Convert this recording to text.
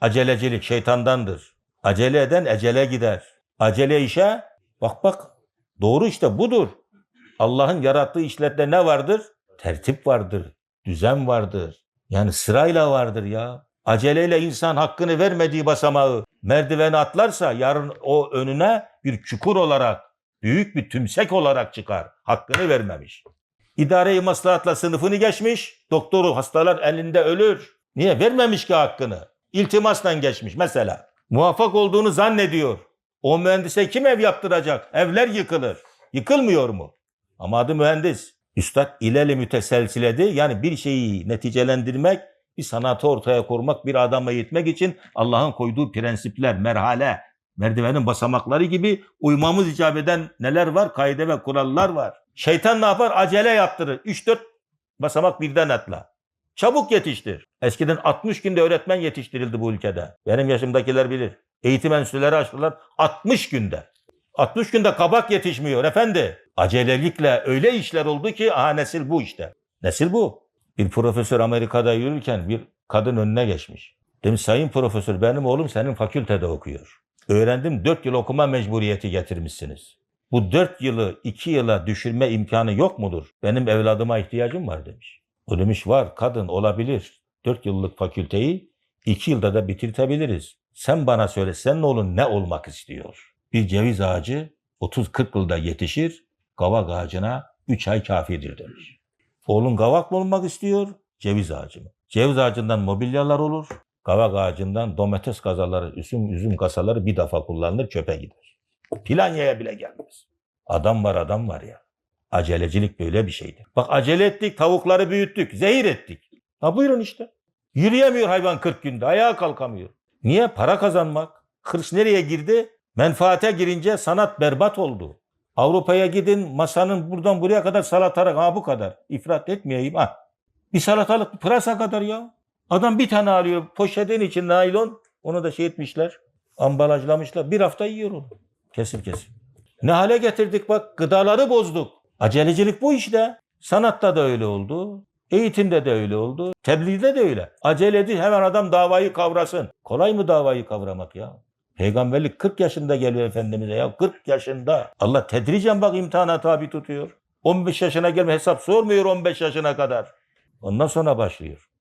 Acelecilik şeytandandır. Acele eden ecele gider. Acele işe bak bak doğru işte budur. Allah'ın yarattığı işlerde ne vardır? Tertip vardır, düzen vardır. Yani sırayla vardır ya. Aceleyle insan hakkını vermediği basamağı merdiveni atlarsa yarın o önüne bir çukur olarak, büyük bir tümsek olarak çıkar. Hakkını vermemiş. İdare-i maslahatla sınıfını geçmiş, doktoru hastalar elinde ölür. Niye? Vermemiş ki hakkını. İltimasla geçmiş mesela. Muvaffak olduğunu zannediyor. O mühendise kim ev yaptıracak? Evler yıkılır. Yıkılmıyor mu? Ama adı mühendis. Üstad ileli müteselsiledi. Yani bir şeyi neticelendirmek, bir sanatı ortaya koymak, bir adamı eğitmek için Allah'ın koyduğu prensipler, merhale, merdivenin basamakları gibi uymamız icap eden neler var? Kaide ve kurallar var. Şeytan ne yapar? Acele yaptırır. 3-4 basamak birden atla. Çabuk yetiştir. Eskiden 60 günde öğretmen yetiştirildi bu ülkede. Benim yaşımdakiler bilir. Eğitim enstitüleri açtılar 60 günde. 60 günde kabak yetişmiyor efendi. Acelelikle öyle işler oldu ki aha nesil bu işte. Nesil bu. Bir profesör Amerika'da yürürken bir kadın önüne geçmiş. Demiş sayın profesör benim oğlum senin fakültede okuyor. Öğrendim 4 yıl okuma mecburiyeti getirmişsiniz. Bu 4 yılı 2 yıla düşürme imkanı yok mudur? Benim evladıma ihtiyacım var demiş. Demiş var kadın olabilir. 4 yıllık fakülteyi 2 yılda da bitirtebiliriz. Sen bana söyle senin oğlun ne olmak istiyor? Bir ceviz ağacı 30-40 yılda yetişir, kavak ağacına 3 ay kafidir demiş. Oğlun kavak mı olmak istiyor, ceviz ağacı mı? Ceviz ağacından mobilyalar olur, kavak ağacından domates kazaları, üzüm, üzüm kasaları bir defa kullanılır, çöpe gider. Planyaya bile gelmez. Adam var adam var ya. Acelecilik böyle bir şeydir. Bak acele ettik, tavukları büyüttük, zehir ettik. Ha buyurun işte. Yürüyemiyor hayvan 40 günde, ayağa kalkamıyor. Niye? Para kazanmak. Hırs nereye girdi? Menfaate girince sanat berbat oldu. Avrupa'ya gidin masanın buradan buraya kadar salatalık ha bu kadar. İfrat etmeyeyim ha. Bir salatalık pırasa kadar ya. Adam bir tane alıyor poşetin için naylon onu da şey etmişler. Ambalajlamışlar. Bir hafta yiyor onu. Kesip kesip. Ne hale getirdik bak gıdaları bozduk. Acelecilik bu işte. Sanatta da öyle oldu. Eğitimde de öyle oldu. Tebliğde de öyle. Acele edin hemen adam davayı kavrasın. Kolay mı davayı kavramak ya? Peygamberlik 40 yaşında geliyor Efendimiz'e ya 40 yaşında. Allah tedricen bak imtihana tabi tutuyor. 15 yaşına gelme hesap sormuyor 15 yaşına kadar. Ondan sonra başlıyor.